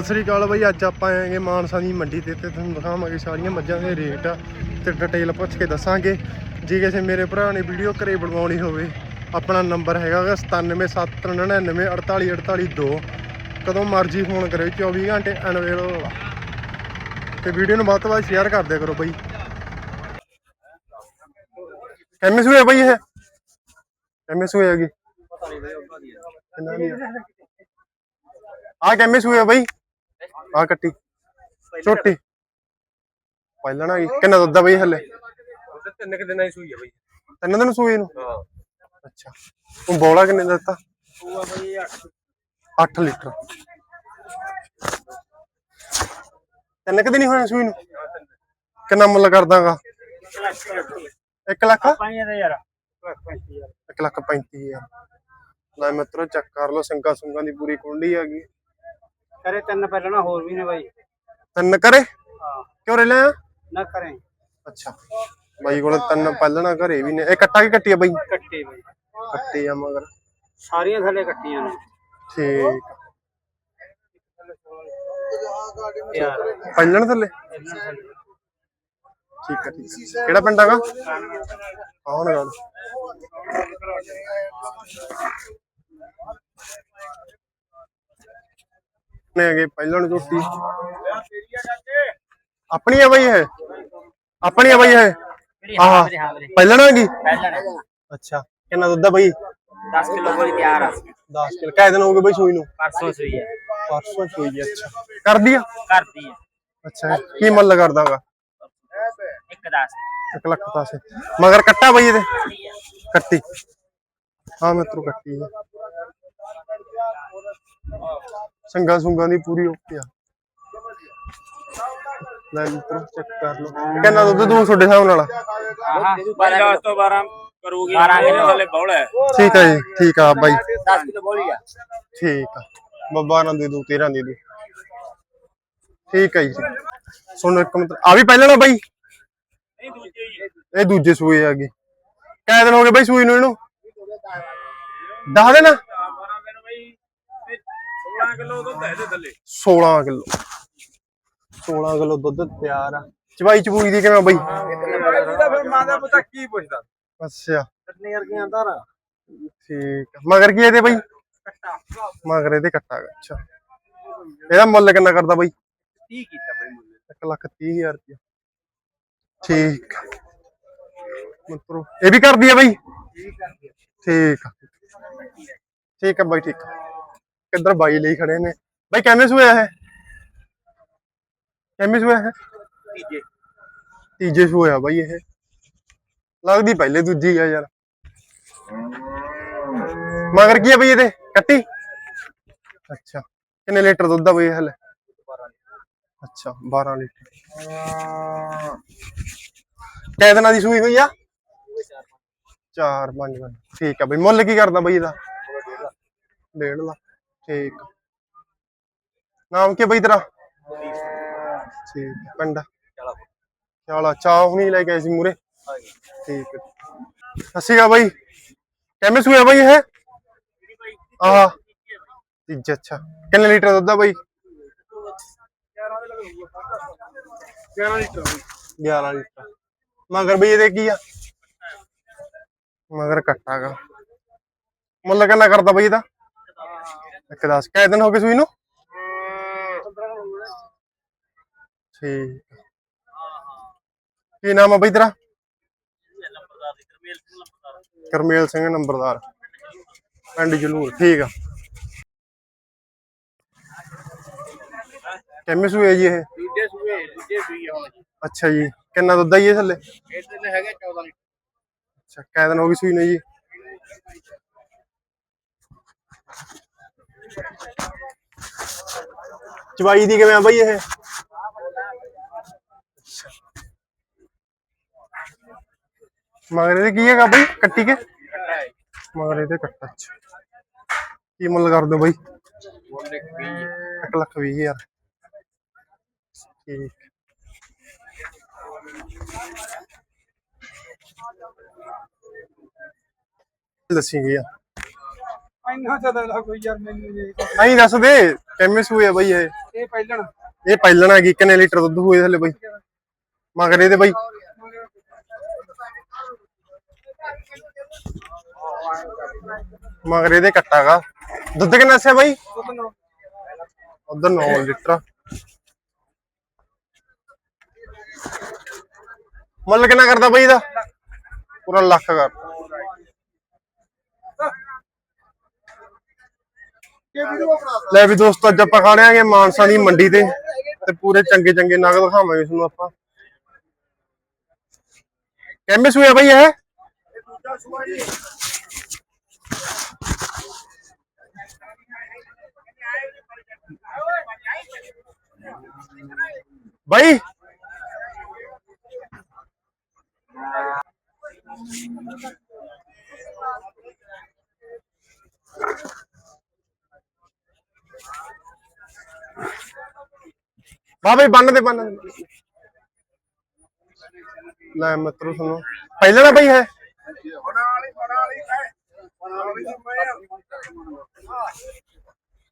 ਸਤਿ ਸ੍ਰੀ ਅਕਾਲ ਬਈ ਅੱਜ ਆਪਾਂ ਆਏਗੇ ਮਾਨਸਾ ਦੀ ਮੰਡੀ ਤੇ ਤੇ ਤੁਹਾਨੂੰ ਦਿਖਾਵਾਂਗੇ ਸਾਰੀਆਂ ਮੱਝਾਂ ਦੇ ਰੇਟ ਤੇ ਡਿਟੇਲ ਪੁੱਛ ਕੇ ਦੱਸਾਂਗੇ। ਜੇ ਕਿਸੇ ਮੇਰੇ ਭਰਾ ਨੇ ਵੀਡੀਓ ਘਰੇ ਬਣਵਾਉਣੀ ਹੋਵੇ ਆਪਣਾ ਨੰਬਰ ਹੈਗਾ ਗਾ 9779948442 ਕਦੋਂ ਮਰਜ਼ੀ ਫੋਨ ਕਰਿਓ 24 ਘੰਟੇ ਅਨਵੇਲੇਬਲ ਆ। ਤੇ ਵੀਡੀਓ ਨੂੰ ਵੱਧ ਤੋਂ ਵੱਧ ਸ਼ੇਅਰ ਕਰ ਦਿਆ ਕਰੋ ਬਈ। ਐਮਐਸ ਹੋਇਆ ਬਈ ਇਹ? ਐਮਐਸ ਹੋਇਆ ਹੈਗੀ ਕਿੰਨਾ ਦੀ ਆ। ਕਿੰਨੇ ਸੂਏ ਆ? ਬਈ। ਆ ਕੱਟੀ। ਛੋਟੀ। ਪਹਿਲਾਂ ਨਾ ਕਿੰਨਾ ਦੁੱਧ ਆ ਬਈ ਹਲੇ? ਉਹਦੇ ਤਿੰਨ ਕਿ ਦਿਨਾਂ ਦੀ ਸੂਈ ਆ ਬਈ। ਤਿੰਨ ਦਿਨ ਸੂਏ ਨੂੰ ਹਾਂ। ਅੱਛਾ। ਤੂੰ ਬੋਲਾ ਕਿੰਨੇ ਦਾ ਦਿੱਤਾ? ਉਹ ਆ ਬਈ 8 8 ਲੀਟਰ। ਤਿੰਨ ਕਿ ਦਿਨ ਹੀ ਹੋਏ ਸੂਈ ਨੂੰ? ਕਿੰਨਾ ਮੁੱਲ ਕਰਦਾਗਾ? 1 ਲੱਖ ਪਾਈਆਂ ਦਾ ਯਾਰ। 1 ਲੱਖ 35000 ਲੈ ਮਿੱਤਰੋ ਚੈੱਕ ਕਰ ਲਓ। ਸਿੰਘਾਂ ਸੁੰਗਾਂ ਦੀ ਪੂਰੀ ਕੁੰਡੀ ਹੈਗੀ ਕਰੇ ਤਿੰਨ ਪਹਿਲਾਂ ਨਾ ਹੋਰ ਵੀ ਨੇ ਬਾਈ। ਤਿੰਨ ਕਰੇ? ਹਾਂ। ਕਿਉਂ ਰੇ ਲਿਆ ਨਾ ਕਰੇ। ਅੱਛਾ। ਬਾਈ ਕੋਲ ਤਿੰਨ ਪਹਿਲਣਾ ਘਰੇ ਵੀ ਨੇ। ਇਹ ਕੱਟਾ ਕੀ ਕੱਟੀ ਆ ਬਾਈ? ਕੱਟੇ ਬਾਈ। ਕੱਟੀ ਆ ਮਗਰ। ਸਾਰੀਆਂ ਥੱਲੇ ਕੱਟੀਆਂ ਨੇ। ਠੀਕ। ਪਹਿਲਣ ਥੱਲੇ? ਠੀਕ ਆ ਠੀਕ ਆ। ਕਿਹੜਾ ਪਿੰਡ ਹੈਗਾ? ਕੌਣ ਗੱਲ। ਨੇ ਹੈਗੇ ਪਹਿਲਣ ਝੋਟੀ। ਆਪਣੀ ਆ ਬਾਈ ਇਹ? ਆਪਣੀ ਆ ਬਾਈ ਇਹ? ਆਹ ਪਹਿਲਣ ਹੈਗੀ? ਅੱਛਾ ਕਿੰਨਾ ਦੁੱਧ ਆ ਬਾਈ? 10 ਕਿਲੋ ਬੋਲੀ ਤਿਆਰ ਆ। 10 ਕਿਲੋ। ਕਾਹ ਦਿਨ ਹੋ ਗਏ ਬਾਈ ਸੂਈ ਨੂੰ? ਪਰਸੋਂ ਸੂਈ ਹੈ ਪਰਸੋਂ ਸੂਈ ਹੈ, ਅੱਛਾ। ਕਰਦੀ ਆ? ਕਰਦੀ ਹੈ ਅੱਛਾ ਕੀ ਮੁੱਲ ਕਰਦਾਗਾ ਇੱਕ 10 ਇੱਕ ਲੱਖ ਦਸ। ਮਗਰ ਕੱਟਾ ਬਈ ਇਹਦੇ? ਕੱਟੀ ਹਾਂ ਮਿੱਤਰੋ ਕੱਟੀ ਹੈ ਸੰਗਾ ਸੁੰਗਾ ਦੀ ਪੂਰੀ ਓਕੇ ਆ। ਲੈ ਮਿੱਤਰੋ ਚੈੱਕ ਕਰ ਲਓ। ਕਿੰਨਾ ਦੁੱਧ ਦੂ ਤੁਹਾਡੇ ਹਿਸਾਬ ਨਾਲ? ਆਹਾਂ 12 ਤੋਂ 12 ਕਰੂਗੀ। 12 ਕਿਲੋ। ਥੱਲੇ ਬੌਲ ਹੈ। ਠੀਕ ਆ ਜੀ ਠੀਕ ਆ ਬਾਈ। 10 ਕਿਲੋ ਬੋਲੀ ਆ। ਠੀਕ ਆ। ਬੱਬਾ ਨਾ ਦੇ ਦੂ 13 ਦੇ ਦੂ। ਠੀਕ ਆ ਜੀ। ਸੁਣ ਇੱਕ ਮਿੰਟ ਆ ਵੀ ਪਹਿਲਾਂ ਨਾ ਬਾਈ? ਨਹੀਂ ਦੂਜੇ ਹੀ ਇਹ ਦੂਜੇ ਸੂਏ ਆ ਗਏ ਕਿੰਨੇ ਦਿਨ ਹੋ ਗਏ ਬਾਈ ਸੂਈ ਨੂੰ ਇਹਨੂੰ? 10 ਦਿਨ 12 ਦਿਨ 16 ਕਿਲੋ ਦੁੱਧ ਹੈ ਇਹਦੇ ਥੱਲੇ? 16 ਕਿਲੋ। 16 ਕਿਲੋ ਦੁੱਧ ਤਿਆਰ ਆ। ਚਵਾਈ ਚਬੂਈ ਦੀ ਕਿਵੇਂ ਬਾਈ? ਇਹਦਾ ਫਿਰ ਮਾਂ ਦਾ ਪੁੱਤਾ ਕੀ ਪੁੱਛਦਾ? ਅੱਛਾ। ਕੱਟਨੇ ਵਰਗੀਆਂ ਧਾਰਾ ਠੀਕ ਆ। ਮਗਰ ਕੀ ਇਹਦੇ ਬਾਈ? ਮਗਰ ਇਹਦੇ ਕੱਟਾ ਗਾ ਅੱਛਾ। ਇਹਦਾ ਮੁੱਲ ਕਿੰਨਾ ਕਰਦਾ ਬਾਈ? 30 ਕੀਤਾ ਬਈ ਮੁੱਲ। 1 ਲੱਖ 30 ਹਜ਼ਾਰ ਰੁਪਇਆ। ਠੀਕ ਆ। ਮਿੱਤਰੋ ਇਹ ਵੀ ਕਰਦੀ ਆ ਬਾਈ? ਠੀਕ ਆ। ਠੀਕ ਆ ਬਾਈ ਠੀਕ ਆ। ਕਿੱਧਰ ਬਾਈ ਲਈ ਖੜੇ ਨੇ? ਬਾਈ ਕਿੰਨੇ ਸੂਆ ਹੈ ਕਿੰਨੇ ਸੂਆ ਹੈ ਤੀਜੇ। ਤੀਜੇ ਸੂਆ ਬਾਈ ਇਹ। ਲੱਗਦੀ ਪਹਿਲੇ ਦੂਜੀ ਆ ਯਾਰ। ਮਗਰ ਕੀ ਆ ਬਈ ਇਹਦੇ? ਕੱਟੀ? ਅੱਛਾ। ਕਿੰਨੇ ਲੀਟਰ ਦੁੱਧ ਆ ਬਈ ਹਲੇ? ਅੱਛਾ 12 ਲੀਟਰ। ਕਿੰਨੇ ਦਿਨਾਂ ਦੀ ਸੂਈ ਹੋਈ ਆ? ਚਾਰ ਪੰਜ ਦਿਨ। ਠੀਕ ਆ ਬਈ ਮੁੱਲ ਕੀ ਕਰਦਾ ਬਈ ਇਹਦਾ? ਡੇਢ ਲੱਖ। ਠੀਕ। ਨਾਮ ਕੀ ਬਈ ਤੇਰਾ? ਠੀਕ ਆ, ਪਿੰਡ? ਚਾਲਾ। ਚਾਹ ਹੁਣੀ ਲੈ ਕੇ ਆਏ ਸੀ ਮੂਰੇ ਠੀਕ ਹੈ ਸਸੀ ਗਾ ਬਾਈ। ਕਿਵੇਂ ਸੂਆ ਬਾਈ ਇਹ? ਆਹ। ਤੀਜਾ ਅੱਛਾ। ਕਿੰਨੇ ਲੀਟਰ ਦੁੱਧ ਆ ਬਾਈ? 11 ਲੀਟਰ 11 ਲੀਟਰ। ਮਗਰ ਬਈ ਇਹਦੇ ਕੀ ਆ? ਮਗਰ ਕੱਟਾਗਾ ਮੁੱਲ ਕਿੰਨਾ ਕਰਦਾ ਬਈ ਇਹਦਾ? ਇੱਕ ਦਸ ਕਿੰਨੇ ਦਿਨ ਹੋ ਗਏ ਸੂਈ ਨੂੰ? ਠੀਕ। ਕੀ ਨਾਮ ਆ ਬਈ ਤੇਰਾ? ਕਰਮੇਲ ਸਿੰਘ ਨੰਬਰਦਾਰ। ਪਿੰਡ ਜਲੂਰ ਠੀਕ ਆ। ਕਿੰਨੇ ਸੂਏ ਜੀ ਇਹ? ਦੂਜੇ ਸੂਏ ਦੂਜੇ ਸੂਈ ਆ ਹੁਣ। ਅੱਛਾ ਜੀ ਕਿੰਨਾ ਦੁੱਧ ਆ ਜੀ ਇਹ ਥੱਲੇ? ਇਹਦੇ ਤੇ ਹੈਗਾ 14 ਲੀਟਰ। ਅੱਛਾ ਦਿਨ ਹੋ ਗਈ ਸੂਈ ਨੂੰ ਜੀ? ਚਵਾਈ ਦੀ ਕਿਵੇਂ ਆ ਬਈ ਇਹ ਮਗਰ ਇਹਦੇ ਕੀ ਹੈਗਾ ਬਈ ਕੱਟੀ ਕੇ ਕੱਟਾ ਹੈ ਮਗਰ ਇਹਦੇ ਕੱਟਾ ਅੱਛਾ ਕੀ ਮੁੱਲ ਕਰ ਦਿਓ ਬਈ ਬੋਲ ਇੱਕ ਵੀ 1 ਲੱਖ ਵੀਹ ਹਜ਼ਾਰ ਠੀਕ ਦੱਸੀ ਗਈ ਆ ਇੰਨਾ ਜ਼ਿਆਦਾ ਲਾ ਕੋਈ ਯਾਰ ਮੈਨੂੰ ਨਹੀਂ ਐਂ ਦੱਸ ਦੇ ਕਿੰਨੇ ਸੂਏ ਆ ਬਈ ਇਹ? ਇਹ ਪਹਿਲਣ। ਇਹ ਪਹਿਲਣਾ ਹੈਗੀ ਕਿੰਨੇ ਲੀਟਰ ਦੁੱਧ ਹੋਏ ਥੱਲੇ ਬਈ। ਮਗਰ ਇਹਦੇ ਬਈ। ਮਗਰ ਇਹਦੇ ਕੱਟਾਗਾ ਦੁੱਧ ਕਿੰਨਾ ਸੇ ਬਈ? ਉਧਰ 9 ਲੀਟਰ। ਮੁੱਲ ਕਿੰਨਾ ਕਰਦਾ ਬਈ ਇਹਦਾ? ਪੂਰਾ ਲੱਖ ਕਰ। ਲੈ ਵੀ ਦੋਸਤੋ, ਅੱਜ ਆਪਾਂ ਖਾਣੇ ਆਂਗੇ ਮਾਨਸਾ ਦੀ ਮੰਡੀ ਤੇ ਤੇ ਪੂਰੇ ਚੰਗੇ ਚੰਗੇ ਨਗ ਦਿਖਾਵਾਂਗੇ ਤੁਹਾਨੂੰ ਆਪਾਂ। ਕਿੰਨੇ ਸੂਏ ਆ ਬਈ ਇਹ? ਬਾਈ। ਬਾਬੇ ਬੰਨ ਦੇ ਬੰਨ ਦੇ। ਲੈ ਮਿੱਤਰੋ ਸੁਣੋ। ਪਹਿਲਾਂ ਨਾ ਬਈ ਹੈ।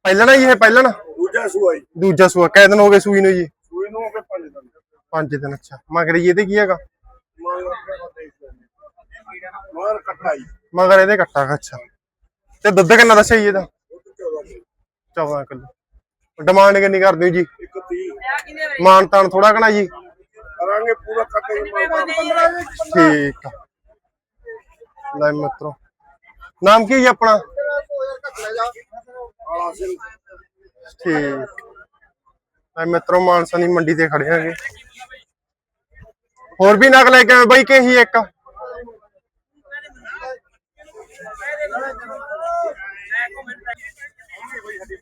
ਪਹਿਲਾਂ ਨਾ ਜੀ ਹੈ ਪਹਿਲਾਂ ਨਾ ਦੂਜਾ ਸੂਆ ਜੀ। ਦੂਜਾ ਸੂਆ ਕਿੰਨੇ ਦਿਨ ਹੋ ਗਏ ਸੂਈ ਨੂੰ ਜੀ? ਸੂਈ ਨੂੰ ਹੋ ਕੇ ਪੰਜ ਦਿਨ। ਪੰਜ ਦਿਨ ਅੱਛਾ। ਮਗਰ ਜੀ ਇਹਦੇ ਕੀ ਹੈਗਾ? ਮਾਰ ਕੱਟਾ ਜੀ। ਮਗਰ ਇਹਦੇ ਕੱਟਾ ਅੱਛਾ। ਤੇ ਦੁੱਧ ਕਿੰਨਾ ਦੱਸਿਆ ਜੀ ਇਹਦਾ? 14 ਕਿਲੋ। ਡਿਮਾਂਡ ਕਿੰਨੀ ਕਰਦੇ ਹੋ ਜੀ? ਇੱਕ 30 ਮਾਨ ਤਾਨ ਥੋੜਾ ਕਣਾ ਜੀ? ਕਰਾਂਗੇ ਪੂਰਾ ਕੱਟੇ ਠੀਕ ਆ। ਲੈ ਮਿੱਤਰੋ। ਨਾਮ ਕੀ ਹੈ ਜੀ ਆਪਣਾ? ਠੀਕ। ਲੈ ਮਿੱਤਰੋ ਮਾਨਸਾ ਦੀ ਮੰਡੀ ਤੇ ਖੜੇ ਆਂਗੇ ਹੋਰ ਵੀ ਨਗ ਲੈ ਕੇ ਆਏ ਬਾਈ ਕਿ ਹੀ ਇੱਕ?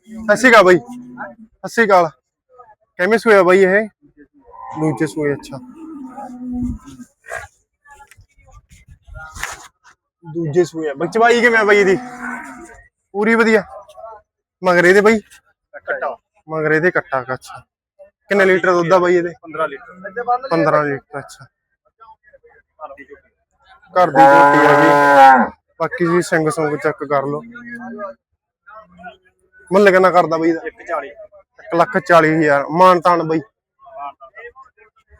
ਸਤਿ ਸ਼੍ਰੀ ਅਕਾਲ ਬਾਈ। ਸਤਿ ਸ਼੍ਰੀ ਅਕਾਲ। ਕਿਵੇਂ ਸੂਇਆ ਬਾਈ ਇਹ? ਦੂਜੇ ਸੂਏ ਅੱਛਾ। ਦੂਜੇ ਸੂਏ ਬੱਚਵਾਈ ਕਿਵੇਂ ਆ ਬਾਈ ਇਹਦੀ? ਪੂਰੀ ਵਧੀਆ। ਮਗਰ ਇਹਦੇ ਬਾਈ। ਕੱਟਾ। ਮਗਰ ਇਹਦੇ ਕੱਟਾ ਅੱਛਾ। ਕਿੰਨੇ ਲੀਟਰ ਦੁੱਧ ਆ ਬਾਈ ਇਹਦੇ? 15 ਲੀਟਰ। 15 ਲੀਟਰ ਅੱਛਾ। ਘਰ ਦੀ ਆ ਜੀ। ਬਾਕੀ ਜੀ ਸਿੰਘ ਸੁੰਗ ਚੈੱਕ ਕਰ ਲਓ। ਮੁੱਲ ਕਿੰਨਾ ਕਰਦਾ ਬਾਈ ਦਾ 40 1 ਲੱਖ 40 ਹਜ਼ਾਰ। ਮਾਨ ਤਾਨ ਬਾਈ।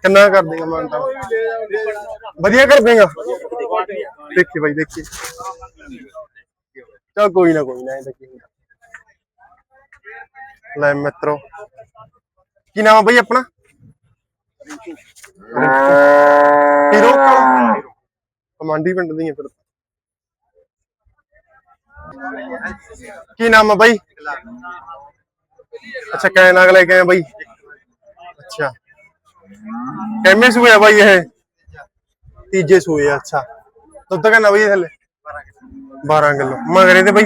ਕਿੰਨਾ ਕਰ ਦੇਗਾ ਮਾਨ ਤਾਨ ਵਧੀਆ ਕਰ ਦੇਗਾ ਦੇਖੀ ਬਾਈ ਦੇਖੀ। ਚਲ ਕੋਈ ਨਾ ਕੋਈ ਨਾ ਇਹ ਤਾਂ ਕੀ ਹੁੰਦਾ। ਲੈ ਮਿੱਤਰੋ। ਕੀ ਨਾਮ ਆ ਬਾਈ ਆਪਣਾ? ਹੀਰੋ ਕਮਾਂਡੀ ਪਿੰਡ ਦੀ ਆ ਫਿਰ। ਕੀ ਨਾਮ ਆ ਬਾਈ? ਅੱਛਾ ਕੈ ਨਾਗ ਲੈ ਬਾਈ। ਅੱਛਾ। ਕਿੰਨੇ ਸੂਏ ਆ ਬਾਈ ਇਹ? ਤੀਜੇ ਸੂਏ ਆ, ਅੱਛਾ। ਦੁੱਧ ਕਿੰਨਾ ਬਾਈ ਥੱਲੇ? 12 ਕਿਲੋ। ਮਗਰ ਇਹਦੇ ਬਾਈ?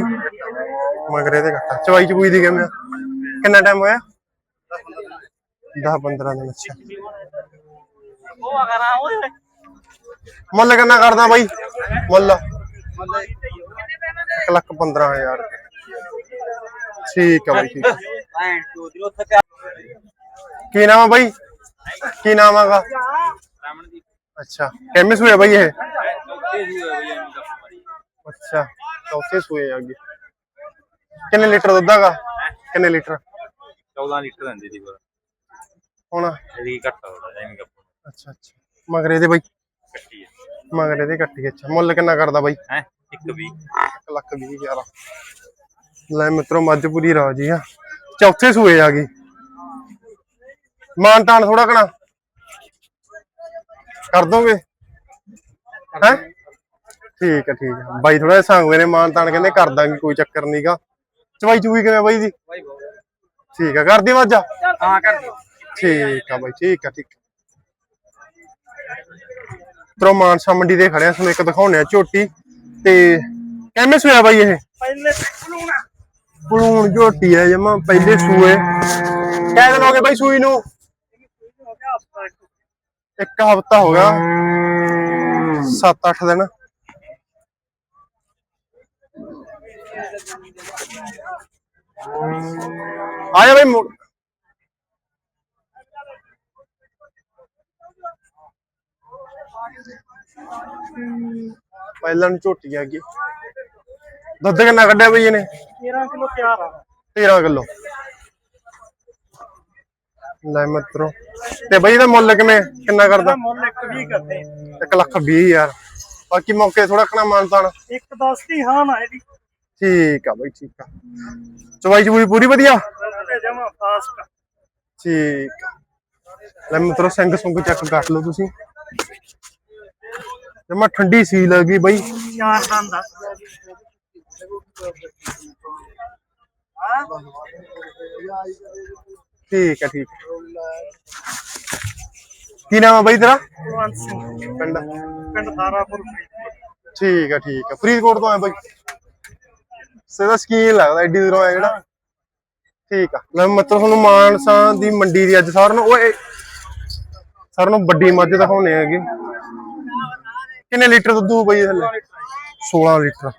ਮਗਰ ਇਹਦੇ ਘੱਟਾ ਚਵਾਈ ਚਬੂਈ ਦੀ ਕਿਵੇਂ ਕਿੰਨਾ ਟਾਈਮ ਹੋਇਆ? 10 15 ਦਿਨ, ਅੱਛਾ। ਮੁੱਲ ਕਿੰਨਾ ਕਰਦਾ ਬਾਈ? ਮੁੱਲ। 1 ਲੱਖ 15000 ਠੀਕ ਆ ਬਾਈ ਠੀਕ। ਕੀ ਨਾਮ ਆ ਬਾਈ? ਕੀ ਨਾਮ ਆਗਾ ਅੱਛਾ ਕਿੰਨੇ ਸੂਏ ਆ ਬਾਈ ਇਹ? ਅੱਛਾ ਚੌਥੇ ਸੂਏ ਆ ਅੱਗੇ। ਕਿੰਨੇ ਲੀਟਰ ਦੁੱਧ ਹੈਗਾ? ਕਿੰਨੇ ਲੀਟਰ? 14 ਲੀਟਰ ਦਿੰਦੀ ਸੀ ਪਰ ਹੁਣ? ਇਹਦੀ ਘੱਟ ਹੋਦਾ ਐਵੇਂ ਕੱਪ ਅੱਛਾ ਅੱਛਾ। ਮਗਰ ਇਹਦੇ ਬਾਈ? ਕੱਟੀ ਹੈ ਮਗਰ ਇਹਦੇ ਕੱਟੀ ਅੱਛਾ ਮੁੱਲ ਕਿੰਨਾ ਕਰਦਾ ਬਾਈ? ਹੈ? ਇੱਕ ਵੀ 1 ਲੱਖ ਵੀਹ ਹਜ਼ਾਰ। ਲੈ ਮਿੱਤਰੋ ਮੱਝ ਪੂਰੀ ਰਾਜੀ ਆ। ਚੌਥੇ ਸੂਏ ਆ ਗਈ। ਮਾਨ ਤਾਨ ਥੋੜਾ ਕਣਾ। ਕਰ ਦੋਗੇ? ਹੈ? ਠੀਕ ਹੈ ਠੀਕ ਹੈ ਬਾਈ ਥੋੜਾ ਸੰਗਵੇ ਨੇ ਮਾਨ ਤਾਨ ਕਹਿੰਦੇ ਕਰ ਦਾਂਗੇ ਕੋਈ ਚੱਕਰ ਨਹੀਂਗਾ ਚਵਾਈ ਚੂਈ ਕਿਵੇਂ ਬਾਈ ਦੀ? ਠੀਕ ਹੈ ਕਰਦੀ ਵਾਜਾ? ਹਾਂ ਕਰ ਦੇ ਠੀਕ ਆ ਬਾਈ ਠੀਕ ਆ ਠੀਕ ਤਰੋ ਮਾਨਸਾ ਮੰਡੀ ਦੇ ਖੜਿਆ ਤੁਹਾਨੂੰ ਇੱਕ ਦਿਖਾਉਣੇ ਆ ਝੋਟੀ। ਤੇ ਕਿੰਨੇ ਸੂਆ ਬਾਈ ਇਹ? ਪਹਿਲੇ ਪਲੂਣ ਝੋਟੀ ਹੈ ਜਮਾ ਪਹਿਲੇ ਸੂਏ। ਕਹਿ ਦਿਨ ਹੋ ਗਏ ਬਾਈ ਸੂਈ ਨੂੰ? ਇੱਕ। ਹਫਤਾ ਹੋ ਗਿਆ। 7-8 ਦਿਨ। ਆ ਜਾ ਬਾਈ ਮੁੜ ਪਹਿਲਾਂ ਨੂੰ ਝੋਟੀ ਆ ਗਈ। ਦੁੱਧ ਕਿੰਨਾ ਕੱਢਿਆ ਬਈ ਇਹਨੇ? 13 ਕਿਲੋ ਤਿਆਰ ਆ। 13 ਕਿਲੋ। ਲੈ ਮਿੱਤਰੋ ਤੇ ਬਈ ਇਹਦਾ ਮੁੱਲ ਕਿਵੇਂ ਕਿੰਨਾ ਕਰਦਾ? ਮੁੱਲ ਇੱਕ ਵੀ ਕਰਦੇ। 1 ਲੱਖ 20 ਹਜ਼ਾਰ। ਬਾਕੀ ਮੌਕੇ ਥੋੜਾ ਕਣਾ ਮਾਨਤਾਨ ਇੱਕ 10 ਦੀ ਹਾਂ ਨਾ ਇਹਦੀ। ਠੀਕ ਆ ਬਈ ਠੀਕ ਆ। ਚਵਾਈ ਚਵੂਈ ਪੂਰੀ ਵਧੀਆ? ਤੇ ਜਮਾ ਫਾਸਟ ਠੀਕ ਲੈ ਮਿੱਤਰੋ ਸਿੰਘ ਸੁੰਗ ਚੈੱਕ ਕਰ ਲਓ ਤੁਸੀਂ। ਜਮਾ ਠੰਡੀ ਸੀ ਲੱਗੀ ਬਈ। ਚਾਰ ਦੰਦ ਦਾ ਠੀਕ ਆ ਠੀਕ। ਕੀ ਨਾਮ ਆ ਬਈ ਤੇਰਾ? ਕੁਲਵੰਤ ਸਿੰਘ। ਪਿੰਡ। ਪਿੰਡ ਤਾਰਾਪੁਰ ਫਰੀਦਕੋਟ। ਠੀਕ ਆ ਠੀਕ ਆ ਫਰੀਦਕੋਟ ਤੋਂ ਆਏ ਬਈ। ਸਦਾ ਸਕੀਨ ਲੱਗਦਾ ਐਡੀ ਦੂਰੋਂ ਆਇਆ ਜਿਹੜਾ। ਠੀਕ ਆ। ਲੈ ਮਤਲਬ ਤੁਹਾਨੂੰ ਮਾਨਸਾ ਦੀ ਮੰਡੀ ਦੀ ਅੱਜ ਸਾਰਿਆਂ ਨੂੰ ਓਏ। ਸਾਰਿਆਂ ਨੂੰ ਵੱਡੀ ਮੱਝ ਦਿਖਾਉਣੇ ਹੈਗੇ। ਕਿੰਨੇ ਲੀਟਰ ਦੁੱਧ ਹੋਊ ਬਈ ਇਹ ਥੱਲੇ 16 ਲੀਟਰ।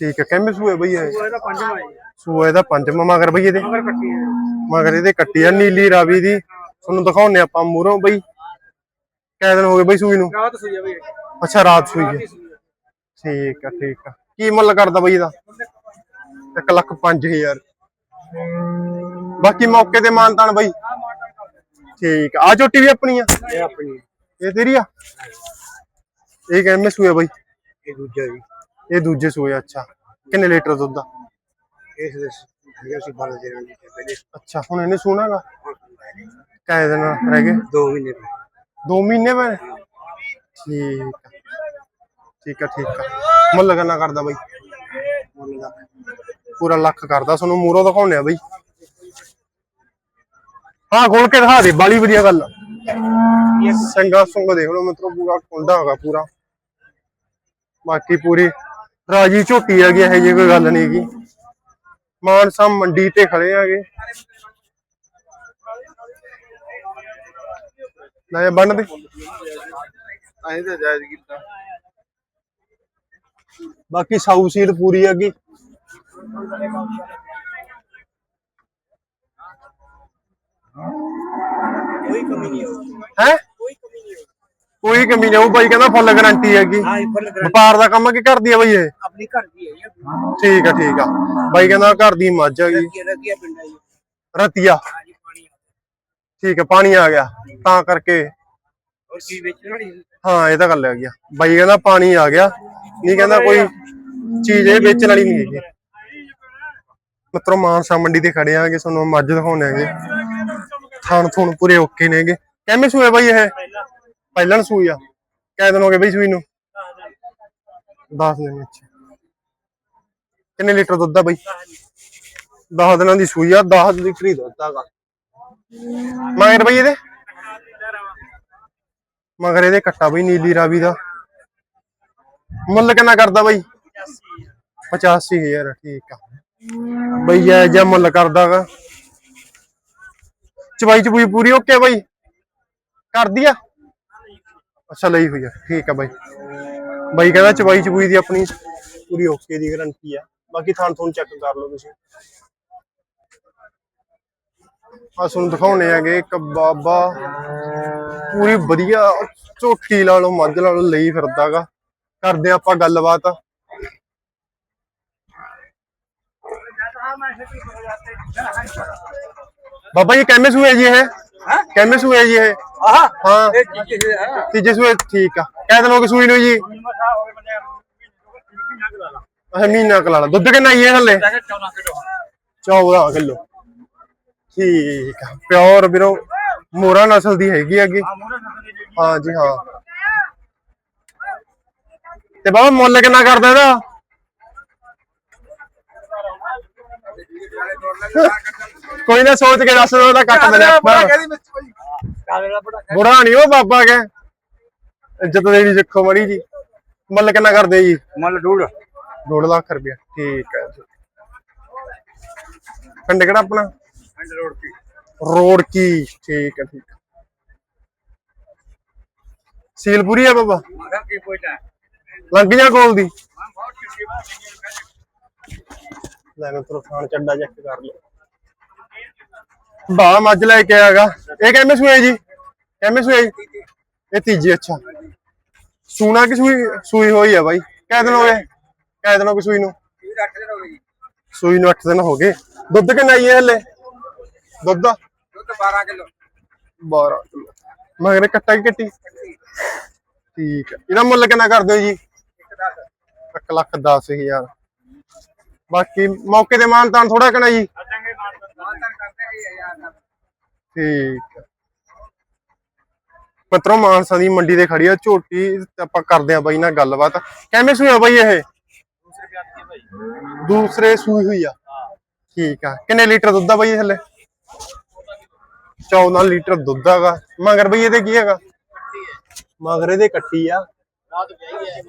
ਠੀਕ ਆ ਕਿੰਨੇ ਸੂਏ ਬਈ ਇਹ? ਇਹਦਾ ਪੰਜਵਾਂ ਹੈ ਸੂਏ ਦਾ ਪੰਜਵਾਂ ਮਗਰ ਬਈ ਇਹਦੇ? ਮਗਰ ਕੱਟੀ ਹੈ। ਮਗਰ ਇਹਦੇ ਕੱਟੀ ਆ ਨੀਲੀ ਰਾਵੀ ਦੀ। ਤੁਹਾਨੂੰ ਦਿਖਾਉਣੇ ਆਪਾਂ ਮੂਹਰੋਂ ਬਈ। ਕਿੰਨੇ ਦਿਨ ਹੋ ਗਏ ਬਈ ਸੂਈ ਨੂੰ? ਰਾਤ ਸੂਈ ਆ ਬਈ ਅੱਛਾ ਰਾਤ ਸੂਈ ਹੈ। ਠੀਕ ਆ ਠੀਕ ਆ। ਕੀ ਮੁੱਲ ਕਰਦਾ ਬਈ ਇਹਦਾ? 1 ਲੱਖ 5000 ਬਾਕੀ ਮੌਕੇ ਤੇ ਮਾਨਤਾਨ ਬਈ। ਠੀਕ ਆ। ਆ ਝੋਟੀ ਵੀ ਆਪਣੀ ਆ? ਇਹ ਆਪਣੀ। ਇਹ ਤੇਰੀ ਆ? ਇਹ ਕਿੰਨੇ ਸੂਏ ਬਈ। ਇਹ ਦੂਜਾ ਜੀ। ਇਹ ਦੂਜੇ ਸੂਏ ਅੱਛਾ। ਕਿੰਨੇ ਲੀਟਰ ਦੁੱਧ ਆ ਇਸ ਦੇ ਹੈਗਾ ਸੀ 12 13 ਲੀਟਰ ਪਹਿਲੇ ਅੱਛਾ ਹੁਣ ਇਹਨੇ ਸੂਣਾਗਾ ਕਾਇ ਦਿਨ ਰਹਿ ਗਏ? 2 ਮਹੀਨੇ ਦੋ ਮਹੀਨੇ ਮੈਂ ਠੀਕ ਠੀਕ ਆ ਠੀਕ ਆ। ਮੁੱਲ ਕਿੰਨਾ ਕਰਦਾ ਬਈ? ਪੂਰਾ ਲੱਖ ਕਰਦਾ ਤੁਹਾਨੂੰ ਮੂਰੋਂ ਦਿਖਾਉਣੇ ਆ ਬਈ। ਹਾਂ ਖੋਲ ਕੇ ਦਿਖਾ ਦੇ ਬਾਲੀ ਵਧੀਆ ਗੱਲ। ਸੰਗਾ ਸੁੰਗ ਦੇਖ ਲਓ ਮਤਲਬ ਪੂਰਾ ਕੁੰਡਾ ਹੈਗਾ ਪੂਰਾ। ਬਾਕੀ ਪੂਰੀ ਰਾਜੀ ਝੋਟੀ ਹੈਗੀ ਇਹ ਜੀ ਕੋਈ ਗੱਲ ਨਹੀਂ ਹੈਗੀ। ਮਾਨਸਾ ਮੰਡੀ ਤੇ ਖੜੇ ਆਗੇ। ਲੈ ਬੰਨ ਦੇ। ਅਸੀਂ ਤਾਂ ਜਾਇਜ਼ ਕੀਤਾ। ਬਾਕੀ ਸਾਊ ਸੀਲ ਪੂਰੀ ਹੈਗੀ ਕੋਈ ਕਮੀ ਨਹੀਂ ਹੈ? ਕੋਈ ਕੋਈ ਕਮੀ ਨਹੀਂ ਉਹ ਬਾਈ ਕਹਿੰਦਾ ਫੁੱਲ ਗਾਰੰਟੀ ਹੈਗੀ। ਹਾਂ ਇਹ ਫੁੱਲ ਵਪਾਰ ਦਾ ਕੰਮ ਕੀ ਕਰਦੀ ਆ ਬਈ ਇਹ। ਆਪਣੀ ਘਰ ਦੀ ਹੈ ਜੀ। ਠੀਕ ਆ ਠੀਕ ਆ। ਬਾਈ ਕਹਿੰਦਾ ਘਰ ਦੀ ਮੱਝ ਹੈਗੀ ਕੀ ਰੱਖਿਆ ਪਿੰਡਾਂ ਜੀ। ਰਤੀਆ। ਪਾਣੀ ਠੀਕ ਆ ਪਾਣੀ ਆ ਗਿਆ। ਤਾਂ ਕਰਕੇ ਔਰ ਕੀ ਵੇਚਣਾ ਨਹੀਂ ਹਾਂ? ਇਹ ਤਾਂ ਗੱਲ ਹੈਗੀ ਆ। ਬਾਈ ਕਹਿੰਦਾ ਪਾਣੀ ਆ ਗਿਆ। ਨਹੀਂ ਕਹਿੰਦਾ ਕੋਈ ਚੀਜ਼ ਇਹ ਵੇਚਣ ਵਾਲੀ ਨਹੀਂ ਹੈਗੀ। ਮਤਰੋ ਮਾਨਸਾ ਮੰਡੀ ਤੇ ਖੜੇ ਆਂਗੇ ਤੁਹਾਨੂੰ ਮੱਝ ਦਿਖਾਉਣੇ ਹੈਗੇ ਥਾਣ ਥੂਣ ਪੂਰੇ ਓਕੇ ਨੇਗੇ। ਕਿੰਨੇ ਸੂਏ ਬਾਈ ਇਹ? ਪਹਿਲਾਂ ਸੂਈ ਆ ਕਿੰਨੇ ਦਿਨ ਹੋ ਗਏ ਬਈ ਸੂਈ ਨੂੰ। 10 ਦਿਨ, ਅੱਛਾ। ਕਿੰਨੇ ਲੀਟਰ ਦੁੱਧ ਆ ਬਈ? 10 ਦਿਨਾਂ ਦੀ ਸੂਈ ਆ 10 ਲੀਟਰ ਹੀ ਦੁੱਧ ਆਗਾ ਮਗਰ ਬਈ ਇਹਦੇ? ਮਗਰ ਇਹਦੇ ਕੱਟਾ ਬਈ ਨੀਲੀ ਰਾਵੀ ਦਾ। ਮੁੱਲ ਕਿੰਨਾ ਕਰਦਾ ਬਈ? 85000 ਠੀਕ ਆ। ਬਈ ਇਹ ਜਿਹਾ ਮੁੱਲ ਕਰਦਾਗਾ ਚਵਾਈ ਚਬੂਈ ਪੂਰੀ ਓਕੇ ਬਈ? ਕਰਦੀ ਆ? ਅੱਛਾ ਲਈ ਹੋਈ ਆ। ਠੀਕ ਆ ਬਾਈ। ਬਾਈ ਕਹਿੰਦਾ ਚਵਾਈ ਚਬੂਈ ਦੀ ਆਪਣੀ ਪੂਰੀ ਓਕੇ ਦੀ ਗਾਰੰਟੀ ਆ। ਬਾਕੀ ਥਾਂ ਥੋਂ ਚੈੱਕ ਕਰ ਲਓ ਤੁਸੀਂ। ਆ ਤੁਹਾਨੂੰ ਦਿਖਾਉਣੇ ਹੈਗੇ ਇੱਕ ਬਾਬਾ। ਪੂਰੀ ਵਧੀਆ ਝੋਟੀ ਲਾ ਲਓ ਮੱਝ ਲਾ ਲਓ ਲਈ ਫਿਰਦਾਗਾ ਕਰਦੇ ਆਪਾਂ ਗੱਲਬਾਤ। ਬਾਬਾ ਜੀ ਕਿੰਨੇ ਸੂਏ ਜੀ ਇਹ? ਕਿੰਨੇ ਸੂਏ ਜੀ ਇਹ? ਆਹ ਹਾਂ। ਇਹ ਕੀ ਕੀ ਹੈ ਤੀਜੇ ਸੂਏ ਠੀਕ ਆ। ਕਹਿ ਦਿਨ ਹੋ ਗਏ ਸੂਈ ਨੂੰ ਜੀ? ਅੱਛਾ ਮਹੀਨਾ ਕਲਾ ਲਾ ਦੁੱਧ ਕਿੰਨਾ ਹੀ ਹੈ ਹੱਲੇ? 14 ਕਿਲੋ। ਠੀਕ ਆ। ਪਿਓਰ ਵੀਰੋ ਮੋਰਾ ਨਸਲ ਦੀ ਹੈਗੀ ਅੱਗੇ ਹਾਂ ਜੀ ਹਾਂ। ਤੇ ਬਾਬਾ ਮੁੱਲ ਕਿੰਨਾ ਕਰਦਾ ਇਹਦਾ? ਕੋਈ ਨਾ ਸੋਚ ਕੇ ਦੱਸ ਦੋ ਉਹਦਾ ਕੱਟ ਦਿੰਦੇ ਆਪਾਂ ਬੁੜਾ ਨਹੀਂ ਉਹ ਬਾਬਾ ਕੇ ਇੱਜ਼ਤ ਦੇਣੀ ਸਿੱਖੋ ਮੜੀ ਜੀ। ਮੁੱਲ ਕਿੰਨਾ ਕਰਦੇ ਜੀ? ਮੱਲ ਡੂੜ 2 ਲੱਖ ਰੁਪਇਆ। ਠੀਕ ਹੈ ਪਿੰਡ ਕਿਹੜਾ ਆਪਣਾ? ਐਂਡ ਰੋਡ ਕੀ ਰੋਡ ਕੀ ਠੀਕ ਹੈ ਠੀਕ ਹੈ। ਸੀਲ ਪੂਰੀ ਆ ਬਾਬਾ? ਲੰਘ ਜਾ ਕੋਲ ਦੀ। ਲੈ ਮੈਂ ਤੇਰਾ ਖਾਣ ਚੱਡਾ ਚੈੱਕ ਕਰ ਲਿਆ। ਬਾ ਮੱਝ ਲੈ ਕੇ ਆਗਾ ਇਹ ਕਿੰਨੇ ਸੂਏ ਜੀ? ਕਿੰਨੇ ਸੂਏ? ਇਹ ਤੀਜੀ ਅੱਛਾ। ਸੂਣਾ ਕਿ ਸੂਈ? ਸੂਈ ਹੋਈ ਆ ਬਾਈ। ਕਿਹ ਦਿਨ ਹੋ ਗਏ? ਕਿਹ ਦਿਨ ਹੋ ਗਏ ਸੂਈ ਨੂੰ? ਸੂਈ ਨੂੰ 8 ਦਿਨ ਹੋ ਗਏ। ਦੁੱਧ ਕਿੰਨਾ ਹੀ ਹੈ ਹਲੇ? ਦੁੱਧ? ਦੁੱਧ 12 ਕਿਲੋ। 12 ਕਿਲੋ। ਮਗਰ ਕੱਟਾ ਕੀ ਕੱਟੀ। ਠੀਕ ਹੈ ਇਹਦਾ ਮੁੱਲ ਕਿੰਨਾ ਕਰਦੇ ਹੋ ਜੀ? 1 ਲੱਖ। 10 ਹਜ਼ਾਰ। ਬਾਕੀ ਮੌਕੇ ਤੇ ਮਾਨਤਾਨ ਥੋੜਾ ਕਿਣਾ ਜੀ। ਠੀਕ ਪਤਰੋ ਮਾਨਸਾ ਦੀ ਮੰਡੀ ਤੇ ਖੜੀ ਆ ਝੋਟੀ ਤੇ ਆਪਾਂ ਕਰਦੇ ਆ ਬਾਈ ਨਾਲ ਗੱਲਬਾਤ। ਕਿਵੇਂ ਸੂਆ ਬਾਈ ਇਹ? ਦੂਸਰੇ ਸੂਈ ਹੋਈ ਆ। ਠੀਕ ਆ। ਕਿੰਨੇ ਲੀਟਰ ਦੁੱਧ ਆ ਬਾਈ ਥੱਲੇ? 14 ਲੀਟਰ ਦੁੱਧ ਹੈਗਾ। ਮਗਰ ਬਈ ਇਹਦੇ ਕੀ ਹੈਗਾ? ਮਗਰ ਇਹਦੇ ਕੱਟੀ ਆ। ਰਾਤ ਵਿਆਹੀ ਹੈ।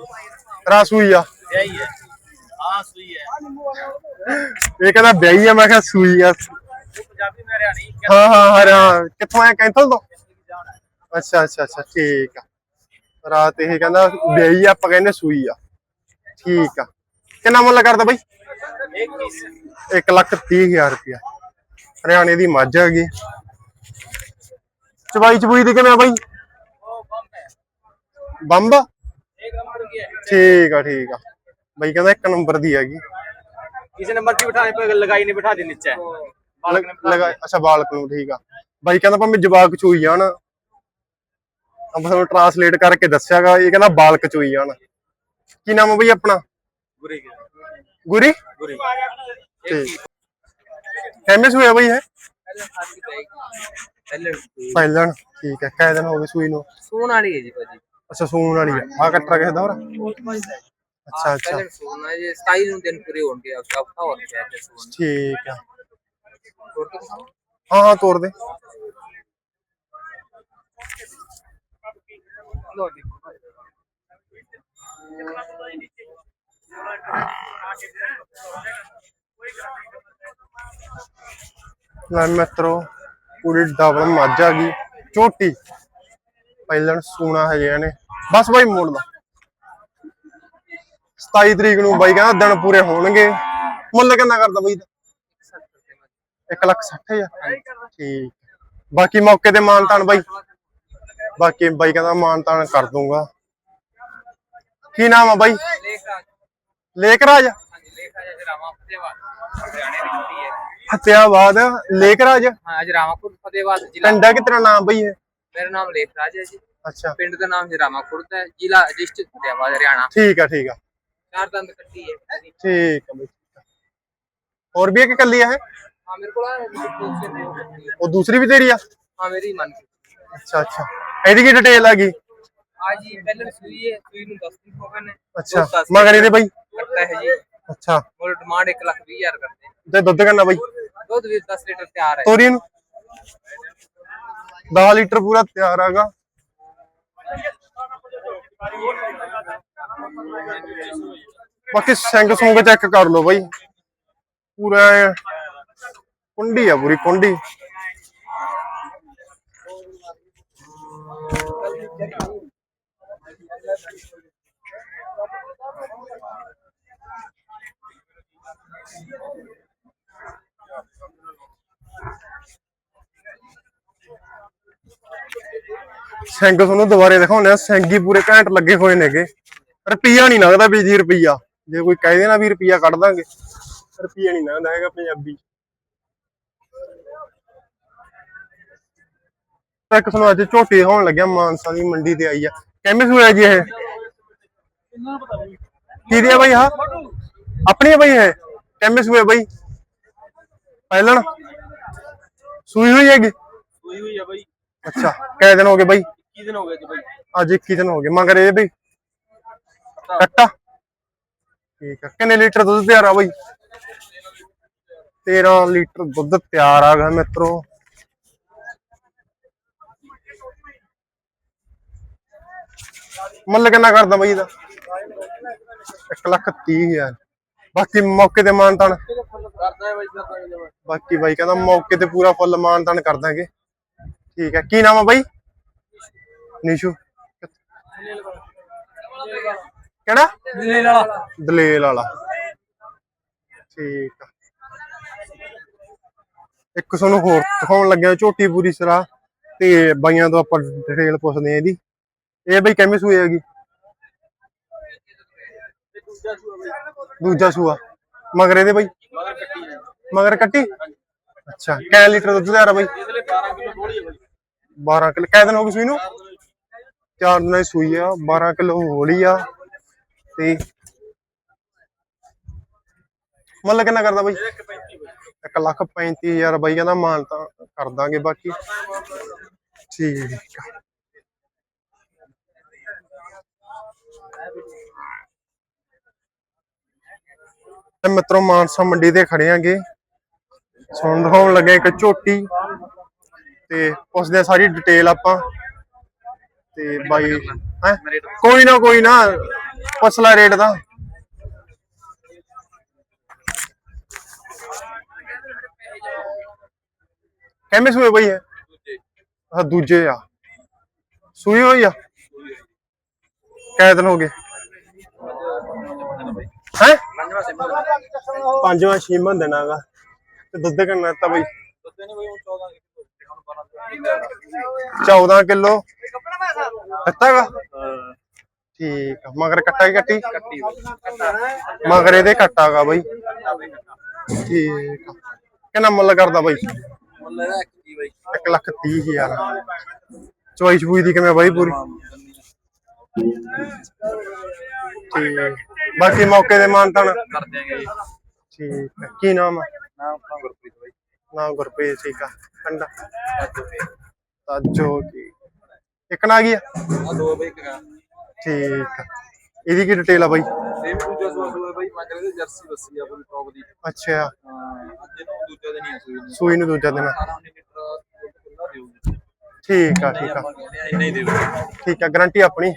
ਰਾ ਸੂਈ ਆ। ਵਿਆਹੀ ਹੈ। ਹਾਂ ਸੂਈ ਹੈ। ਇਹ ਕਹਿੰਦਾ ਵਿਆਹੀ ਆ ਮੈਂ ਕਿਹਾ ਸੂਈ ਆ। ਪੰਜਾਬੀ ਮੇਰੇ ਹਰਿਆਣੀ ਹਾਂ ਹਾਂ ਹਾਂ ਹਾਂ ਕਿੱਥੋਂ ਆਇਆ? ਕੈਂਥਲ ਤੋਂ? ਅੱਛਾ ਅੱਛਾ ਅੱਛਾ ਠੀਕ ਆ। ਰਾਤ ਇਹ ਕਹਿੰਦਾ ਵਿਆਹੀ ਆ ਆਪਾਂ ਕਹਿੰਦੇ ਸੂਈ ਆ। ਠੀਕ ਆ। ਕਿੰਨਾ ਮੁੱਲ ਕਰਦਾ ਬਈ? ਇੱਕ ਪੀਸ। 1 ਲੱਖ 30 ਹਜ਼ਾਰ ਰੁਪਇਆ। ਹਰਿਆਣੇ ਦੀ ਮੱਝ ਹੈਗੀ। ਚਵਾਈ ਚਬੂਈ ਦੀ ਕਿਵੇਂ ਆ ਬਾਈ? ਉਹ ਬੰਬ ਠੀਕ ਆ ਠੀਕ ਆ। ਬਾਈ ਕਹਿੰਦਾ ਇੱਕ ਨੰਬਰ ਦੀ ਹੈਗੀ। ਕਿਸੇ ਨੰਬਰ ਕੀ ਬਿਠਾਣੇ ਪਰ ਲਗਾਈ ਨੇ ਬਿਠਾ ਦੇ ਨੀਚੇ। ਬਾਲਕ ਨੇ ਲਗਾ ਅੱਛਾ ਬਾਲਕ ਨੂੰ ਠੀਕ ਆ। ਬਾਈ ਕਹਿੰਦਾ ਭਾਵੇਂ ਜਵਾਕ ਚੋਈ ਜਾਣ। ਆਪਾਂ ਸਾਨੂੰ ਟਰਾਂਸਲੇਟ ਕਰਕੇ ਦੱਸਿਆਗਾ ਇਹ ਕਹਿੰਦਾ ਬਾਲਕ ਚੋਈ ਜਾਣ। ਕੀ ਨਾਮ ਹੈ ਬਈ ਆਪਣਾ? ਗੁਰੀ। ਗੁਰੀ? ਠੀਕ। ਐਮਐਸ ਹੋਇਆ ਬਈ ਹੈ ਪਹਿਲਣ ਠੀਕ ਹੈ ਕਾਇਦਨ ਹੋ ਗਈ ਸੂਈ ਨੂੰ? ਸੂਣ ਵਾਲੀ ਹੈ ਜੀ ਭਾਜੀ। ਅੱਛਾ ਸੂਣ ਵਾਲੀ ਹੈ ਆ ਕੱਟਰਾ ਕਿਸੇ ਦਾ ਅੱਛਾ ਅੱਛਾ। ਪਹਿਲੇ ਸੋਨਾ ਇਹ 27 ਨੂੰ ਦਿਨ ਪੂਰੇ ਹੋਣਗੇ ਅਗਲਾ ਹਫਤਾ ਹੋਰ ਪਿਆ ਤੇ ਸੋਨਾ ਠੀਕ ਆ। ਹੋਰ ਤਾਂ ਕੁਛ? ਹਾਂ ਹਾਂ ਤੋੜ ਦੇ। ਲਓ ਦੇਖੋ ਲੈ ਮਿੱਤਰੋ ਪੂਰੀ ਡਬਲ ਮੱਝ ਆ ਗਈ। ਝੋਟੀ। ਪਹਿਲਣ ਸੂਣਾ ਹੈਗੇ ਨੇ। ਬਸ ਬਾਈ ਮੋੜ ਦਾ 27 ਤਰੀਕ ਨੂੰ ਬਾਈ ਕਹਿੰਦਾ ਦਿਨ ਪੂਰੇ ਹੋਣਗੇ। ਮੁੱਲ ਕਿੰਨਾ ਕਰਦਾ ਬਾਈ? ਦਾ 1 ਲੱਖ 60000 ਠੀਕ। ਬਾਕੀ ਮੌਕੇ ਤੇ ਮਾਨ ਮਾਨਤਾਨ ਬਾਈ। ਬਾਕੀ ਬਾਈ ਕਹਿੰਦਾ ਮਾਨਤਾਨ ਕਰ ਦੂੰਗਾ। ਕੀ ਨਾਮ ਆ ਬਾਈ? ਲੇਖ ਰਾਜ ਲੇਖ ਰਾਜ ਹਾਂ ਜਰਾਵਾਪੁਰ ਫਤਿਆਬਾਦ ਜ਼ਿਲ੍ਹਾ ਪਿੰਡਾ ਕਿਤਨਾ ਨਾਮ ਮੇਰਾ ਨਾਮ ਲੇਖ ਰਾਜ ਹੈ ਜੀ। ਅੱਛਾ। ਪਿੰਡ ਦਾ ਨਾਮ ਜਰਾਵਾਪੁਰ ਦਾ ਜ਼ਿਲ੍ਹਾ ਡਿਸਟ੍ਰਿਕਟ ਫਤਿਆਬਾਦ ਹਰਿਆਣਾ। ਠੀਕ ਆ ਠੀਕ ਆ। ਚਾਰ ਦੰਦ ਕੱਟੀ ਹੈ ਠੀਕ ਹੈ ਬਈ ਹੋਰ ਵੀ ਇੱਕ ਕੱਲੀ ਹੈ ਹਾਂ ਮੇਰੇ ਕੋਲ ਆ ਉਹ ਦੂਸਰੀ ਵੀ ਤੇਰੀ ਆ? ਹਾਂ ਮੇਰੀ ਮਨ ਅੱਛਾ ਅੱਛਾ। ਇਹਦੀ ਕੀ ਡਿਟੇਲ ਆ ਗਈ? ਆ ਜੀ ਪਹਿਲਾਂ ਸੂਈ ਹੈ ਸੂਈ ਨੂੰ 10 ਦਿਨ ਹੋ ਗਏ ਨੇ। ਅੱਛਾ ਮਗਰ ਇਹਦੇ ਬਈ? ਕੱਟਾ ਹੈ ਜੀ। ਅੱਛਾ। ਮੋਲ ਡਿਮਾਂਡ 1 ਲੱਖ 20 ਹਜ਼ਾਰ ਕਰਦੇ ਤੇ ਦੁੱਧ ਕਿੰਨਾ ਬਈ? ਦੁੱਧ ਵੀ 10 ਲੀਟਰ ਤਿਆਰ ਹੈ। ਤੋਰੀ ਨੂੰ? 10 ਲੀਟਰ ਪੂਰਾ ਤਿਆਰ ਹੈਗਾ। ਬਾਕੀ ਸਿੰਘ ਸੁੰਗ ਚੈੱਕ ਕਰ ਲਓ ਬਾਈ। ਪੂਰਾ ਕੁੰਡੀ ਆ, ਪੂਰੀ ਕੁੰਡੀ। ਸਿੰਘ ਤੁਹਾਨੂੰ ਦੁਬਾਰੇ ਦਿਖਾਉਂਦੇ ਆ। ਸਿੰਘ ਹੀ ਪੂਰੇ ਘੈਂਟ ਲੱਗੇ ਹੋਏ ਨੇਗੇ। ਰੁਪਈਆ ਨਹੀਂ ਲੱਗਦਾ ਵੀ ਜੀ ਰੁਪਈਆ। ਜੇ ਕੋਈ ਕਹਿ ਦੇ ਨਾ ਵੀ ਰੁਪਈਆ ਕੱਢ ਦਾਂਗੇ। ਰੁਪਈਆ ਨਹੀਂ ਲੱਗਦਾ ਹੈਗਾ ਪੰਜਾਬੀ। ਤਾਂ ਤੁਹਾਨੂੰ ਅੱਜ ਝੋਟੀ ਹੋਣ ਲੱਗਿਆ ਮਾਨਸਾ ਦੀ ਮੰਡੀ ਤੇ ਆਈ ਆ। ਕਿਵੇਂ ਹੋਇਆ ਜੀ ਇਹ? ਕਿਹਦੀ ਆ ਬਾਈ ਹਾਂ ਆਪਣੀ ਆ ਬਾਈ ਇਹ? ਕਿਵੇਂ ਹੋਇਆ ਬਾਈ? ਪਹਿਲਣ? ਸੂਈ ਹੋਈ ਹੈਗੀ? ਸੂਈ ਹੋਈ ਹੈ ਬਾਈ। ਅੱਛਾ ਕਿੰਨੇ ਦਿਨ ਹੋ ਗਏ ਬਾਈ? 21 ਦਿਨ ਹੋ ਗਏ ਜੀ ਬਾਈ। ਅੱਜ 21 ਦਿਨ ਹੋ ਗਏ। ਮਗਰ ਇਹ ਬਈ? ਕੱਟਾ ਠੀਕ ਆ। ਕਿੰਨੇ ਲੀਟਰ ਦੁੱਧ ਤਿਆਰ ਆ ਬਈ? 13 ਲੀਟਰ ਦੁੱਧ ਤਿਆਰ ਆ ਗਿਆ ਮਿੱਤਰੋ। ਮੁੱਲ ਕਿੰਨਾ ਕਰਦਾ ਬਈ ਇਹਦਾ? 1 ਲੱਖ 30 ਹਜ਼ਾਰ। ਬਾਕੀ ਮੌਕੇ ਤੇ ਮਾਨਤਾਨ। ਬਾਈ ਦਾ ਬਾਕੀ ਬਾਈ ਕਹਿੰਦਾ ਮੌਕੇ ਤੇ ਪੂਰਾ ਫੁੱਲ ਮਾਨਤਾਨ ਕਰ ਦਾਂਗੇ। ਠੀਕ ਹੈ ਕੀ ਨਾਮ ਆ ਬਾਈ? ਨਿਸ਼ੂ। ਕਿਹੜਾ? ਦਿੱਲੀ ਵਾਲਾ। ਦਲੇਲ ਵਾਲਾ। ਠੀਕ ਆ। ਇੱਕ ਤੁਹਾਨੂੰ ਹੋਰ ਦਿਖਾਉਣ ਲੱਗਿਆ ਝੋਟੀ ਪੂਰੀ ਸਰਾ ਤੇ ਬਾਈਆਂ ਤੋਂ ਆਪਾਂ ਡਿਟੇਲ ਪੁੱਛਦੇ ਆ ਇਹਦੀ। ਇਹ ਬਈ ਕਿਵੇਂ ਸੂਏ ਹੈਗੀ? ਦੂਜਾ ਸੂਆ। ਮਗਰ ਇਹਦੇ ਬਾਈ? ਮਗਰ ਕੱਟੀ? ਅੱਛਾ ਕੈ ਲੀਟਰ ਦੁੱਧ ਤਿਆਰ ਆ ਬਾਈ? ਇਹਦੇ 12 ਕਿਲੋ। ਥੋੜੀ ਹੈ 12 ਕਿਲੋ ਕੈ ਦਿਨ ਹੋ ਗਏ ਸੂਈ ਨੂੰ? ਚਾਰ ਦਿਨਾਂ ਦੀ ਸੂਈ ਆ 12 ਕਿਲੋ ਹੋਲੀ ਆ। ਤੇ ਮੁੱਲ ਕਿੰਨਾ ਕਰਦਾ ਬਾਈ? 1 ਲੱਖ 35000 ਬਾਈ, ਕਹਿੰਦਾ ਮਾਨ ਤਾਂ ਕਰ ਦਾਂਗੇ ਬਾਕੀ। ਠੀਕ ਆ ਮਿੱਤਰੋ, ਮਾਨਸਾ ਮੰਡੀ ਤੇ ਖੜੇ ਆਂਗੇ। ਸੁਣ ਹੋਣ ਲੱਗੇ ਇੱਕ ਝੋਟੀ। ਤੇ ਪੁੱਛਦੇ ਆ ਸਾਰੀ ਡਿਟੇਲ ਆਪਾਂ। ਤੇ ਬਾਈ, ਹੈ? ਕੋਈ ਨਾ ਕੋਈ ਨਾ। ਪੁੱਛ ਲੈ ਰੇਟ ਦਾ। ਕਿੰਨੇ ਸੂਏ ਬਈ ਹੈ ਆ ਦੂਜੇ ਆ। ਸੂਈ ਹੋਈ ਆ? ਕਿੰਨੇ ਦਿਨ ਹੋ ਗਏ? ਹੈ? ਪੰਜਵਾਂ ਛੇਵਾਂ ਦਿਨ ਆਗਾ ਤੇ ਦੁੱਧ ਕਿੰਨਾ ਦਿੱਤਾ ਬਈ? ਦੁੱਧ ਨਹੀਂ ਬਈ ਉਹ 14 ਕਿਲੋ। 14 ਕਿਲੋ ਦਿੱਤਾਗਾ ਠੀਕ ਆ। ਮਗਰ ਕੱਟਾ ਹੀ ਕੱਟੀ? ਕੱਟੀ ਮਗਰ ਇਹਦੇ ਕੱਟਾਗਾ ਬਈ। ਠੀਕ ਆ। ਕਿੰਨਾ ਮੁੱਲ ਕਰਦਾ ਬਈ? ਮੁੱਲ ਇਹਦਾ ਇੱਕ ਕੀ ਬਈ 1 ਲੱਖ 30 ਹਜ਼ਾਰ। ਚੋਇਸ ਬੂਈ ਦੀ ਕਿਵੇਂ ਬਾਈ ਪੂਰੀ? ਠੀਕ ਬਾਕੀ ਮੌਕੇ ਦੇ ਮਾਨਤਨ ਕਰ ਦਿਆਂਗੇ ਠੀਕ ਆ। ਕੀ ਨਾਮ ਆ? ਨਾਮ ਆਪਣਾ ਗੁਰਪ੍ਰੀਤ ਬਾਈ। ਨਾਮ ਗੁਰਪ੍ਰੀਤ ਠੀਕ ਆ। ਕੰਡਾ ਤਾਜੋ ਜੀ। ਇੱਕ ਨਾ ਗਈ ਆ? ਆ ਦੋ ਬਈ ਇੱਕ ਗਾ ਠੀਕ ਆ। ਇਹਦੀ ਕੀ ਡਿਟੇਲ ਆ ਬਾਈ? ਸੇਮ ਦੂਜਾ ਸੂਆ ਸੂਆ ਬਈ। ਮੰਗ ਰਹੇ ਜਰਸੀ ਬੱਸੀ ਆ ਪੂਰੀ ਟੌਪ ਦੀ। ਅੱਛਾ। ਹਾਂ ਅੱਜ ਇਹਨੂੰ ਦੂਜਾ ਦਿਨ ਹੀ ਆ ਸੂਈ ਨੂੰ। ਸੂਈ ਨੂੰ ਦੂਜਾ ਦਿਨ। 18 ਲੀਟਰ ਦੁੱਧ ਖੁੱਲਾ ਦੇਊਗੀ ਠੀਕ ਆ ਠੀਕ ਆ। ਆਪਾਂ ਕਹਿੰਦੇ ਆ ਇੰਨਾ ਹੀ ਠੀਕ ਆ ਗਾਰੰਟੀ ਆਪਣੀ।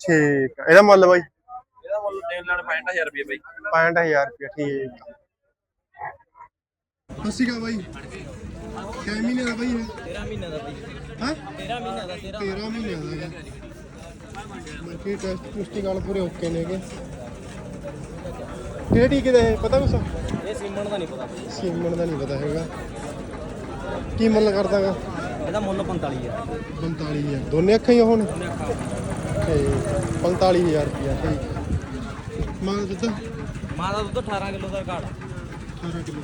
ਠੀਕ ਆ। ਇਹਦਾ ਮੁੱਲ ਬਾਈ? ਇਹਦਾ ਮੁੱਲ ਦੇਣ ਲੈਣ 65000 ਰੁਪਏ ਬਈ। 65000 ਰੁਪਏ ਠੀਕ ਆ। ਸਸੀ ਕਾ ਬਾਈ। ਕਿੰਨੇ ਮਹੀਨੇ ਦਾ ਬਾਈ ਇਹ? 13 ਮਹੀਨੇ ਦਾ ਬਈ। ਹਾਂ? 13 ਮਹੀਨੇ ਦਾ 13 13 ਮਹੀਨੇ ਦਾ ਬਾਕੀ ਟੈਸਟ ਪੁਸ਼ਟੀ ਗੱਲ ਪੂਰੇ ਓਕੇ ਨੇਗੇ। ਕਿਹੜੇ ਟੀਕੇ ਦਾ ਇਹ ਪਤਾ ਕੁਛ? ਇਹ ਸਿੰਮਣ ਦਾ ਨਹੀਂ ਪਤਾ। ਸੀਮਨ ਦਾ ਨਹੀਂ ਪਤਾ ਹੈਗਾ। ਕੀ ਮੁੱਲ ਕਰਦਾਗਾ? ਇਹਦਾ ਮੁੱਲ 45 ਆ 45000 ਦੋਨੇ ਅੱਖਾਂ ਹੀ ਹੁਣ? ਠੀਕ। 45000 ਰੁਪਿਆ ਠੀਕ। ਮਾਂ ਦਾ ਦੁੱਧ? ਮਾਂ ਦਾ ਦੁੱਧ 18 ਕਿਲੋ ਦਾ ਘਾੜ 18 ਕਿਲੋ